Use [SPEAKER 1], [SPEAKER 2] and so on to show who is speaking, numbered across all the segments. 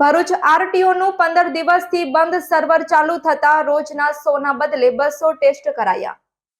[SPEAKER 1] ભરૂચ આરટીઓનું પંદર દિવસથી બંધ સર્વર ચાલુ થતા રોજના સોના બદલે બસો ટેસ્ટ કરાયા.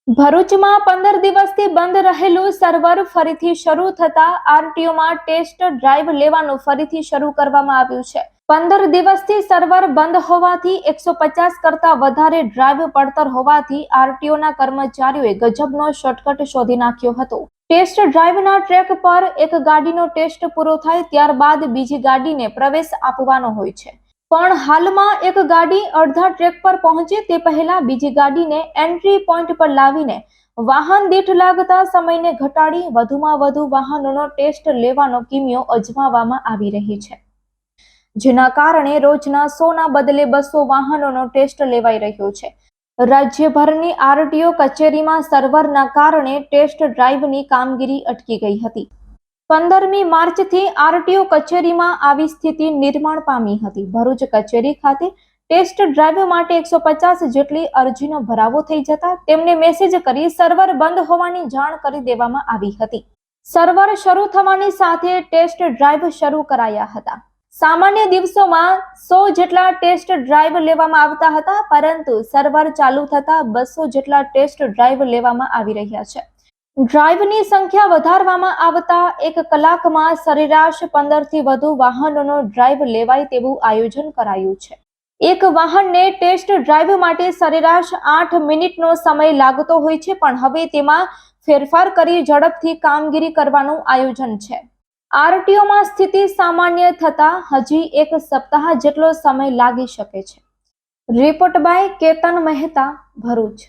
[SPEAKER 1] ભરૂચમાં પંદર દિવસથી બંધ રહેલું સર્વર ફરીથી શરૂ થતા આરટીઓમાં ટેસ્ટ ડ્રાઈવ લેવાનું ફરીથી શરૂ કરવામાં આવ્યું છે. પંદર દિવસથી સર્વર બંધ હોવાથી એકસો પચાસ કરતા વધારે ડ્રાઈવ પડતર હોવાથી આરટીઓના કર્મચારીઓએ ગજબનો શોર્ટકટ શોધી નાખ્યો હતો. ટેસ્ટ ડ્રાઈવના ટ્રેક પર એક ગાડીનો ટેસ્ટ પૂરો થાય ત્યારબાદ બીજી ગાડીને પ્રવેશ આપવાનો હોય છે. પણ હાલમાં એક ગાડી અડધા ટ્રેક પર પહોંચે તે પહેલા બીજી ગાડીને એન્ટ્રી પોઈન્ટ પર લાવીને વાહન દીઠ લાગતા સમયને ઘટાડી વધુમાં વધુ વાહનોનો ટેસ્ટ લેવાનો કિમિયો અજમાવવામાં આવી રહી છે. જેના કારણે રોજના સોના બદલે બસો વાહનોનો ટેસ્ટ લેવાઈ રહ્યો છે. રાજ્યભરની આરટીઓ કચેરીમાં સર્વરના કારણે ટેસ્ટ ડ્રાઈવની કામગીરી અટકી ગઈ હતી. પંદરમી માર્ચથી આરટીઓ કચેરીમાં આવી સ્થિતિ નિર્માણ પામી હતી. ભરૂચ કચેરી ખાતે ટેસ્ટ ડ્રાઈવ માટે એકસો પચાસ જેટલી અરજીનો ભરાવો થઈ જતા તેમને મેસેજ કરી સર્વર બંધ હોવાની જાણ કરી દેવામાં આવી હતી. સર્વર શરૂ થવાની સાથે ટેસ્ટ ડ્રાઈવ શરૂ કરાયા હતા. સામાન્ય દિવસોમાં સો જેટલા ટેસ્ટ ડ્રાઈવ લેવામાં આવતા હતા, પરંતુ સર્વર ચાલુ થતા બસો જેટલા ટેસ્ટ ડ્રાઈવ લેવામાં આવી રહ્યા છે. ડ્રાઈવની સંખ્યા વધારવામાં આવતા એક કલાકમાં સરેરાશ પંદરથી વધુ વાહનોનો ડ્રાઈવ લેવાય તેવું આયોજન કરાયું છે. એક વાહનને ટેસ્ટ ડ્રાઈવ માટે સરેરાશ આઠ મિનિટનો સમય લાગતો હોય છે, પણ હવે તેમાં ફેરફાર કરી ઝડપથી કામગીરી કરવાનું આયોજન છે. આરટીઓમાં સ્થિતિ સામાન્ય થતા હજી એક સપ્તાહ જેટલો સમય લાગી શકે છે. Report by Ketan Mehta Bharuch.